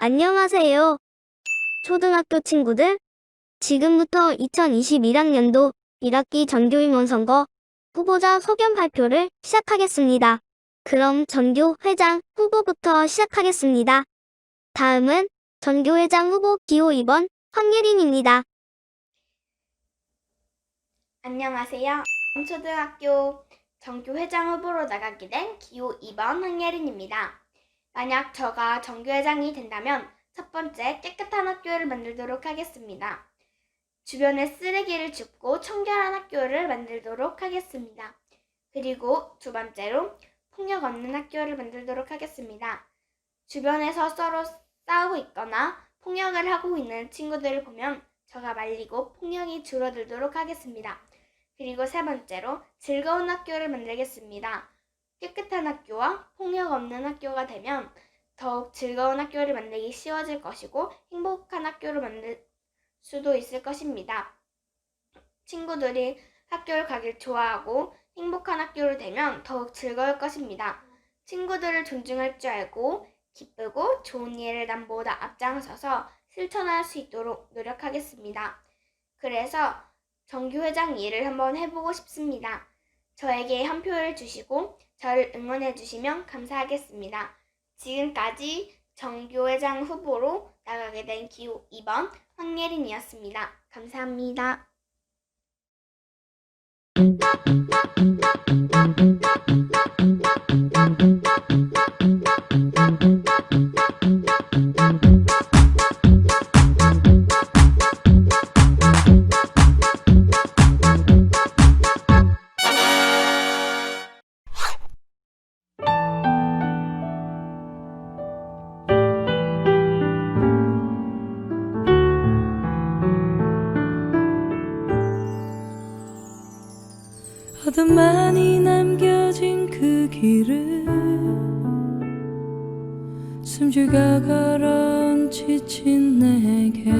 안녕하세요. 초등학교 친구들, 지금부터 2021학년도 1학기 전교임원 선거 후보자 소견 발표를 시작하겠습니다. 그럼 전교 회장 후보부터 시작하겠습니다. 다음은 전교 회장 후보 기호 2번 황예린입니다. 안녕하세요. 초등학교 정교 회장 후보로 나가게 된 기호 2번 황예린입니다. 만약 저가 정교 회장이 된다면 첫 번째 깨끗한 학교를 만들도록 하겠습니다. 주변에 쓰레기를 줍고 청결한 학교를 만들도록 하겠습니다. 그리고 두 번째로 폭력 없는 학교를 만들도록 하겠습니다. 주변에서 서로 싸우고 있거나 폭력을 하고 있는 친구들을 보면 저가 말리고 폭력이 줄어들도록 하겠습니다. 그리고 세 번째로 즐거운 학교를 만들겠습니다. 깨끗한 학교와 폭력 없는 학교가 되면 더욱 즐거운 학교를 만들기 쉬워질 것이고 행복한 학교를 만들 수도 있을 것입니다. 친구들이 학교를 가길 좋아하고 행복한 학교로 되면 더욱 즐거울 것입니다. 친구들을 존중할 줄 알고 기쁘고 좋은 일을 남보다 앞장서서 실천할 수 있도록 노력하겠습니다. 그래서 정규회장 일을 한번 해보고 싶습니다. 저에게 한 표를 주시고 저를 응원해 주시면 감사하겠습니다. 지금까지 정교회장 후보로 나가게 된 기호 2번 황예린이었습니다. 감사합니다. 어둠만이 남겨진 그 길을 숨죽여 걸어온 지친 내게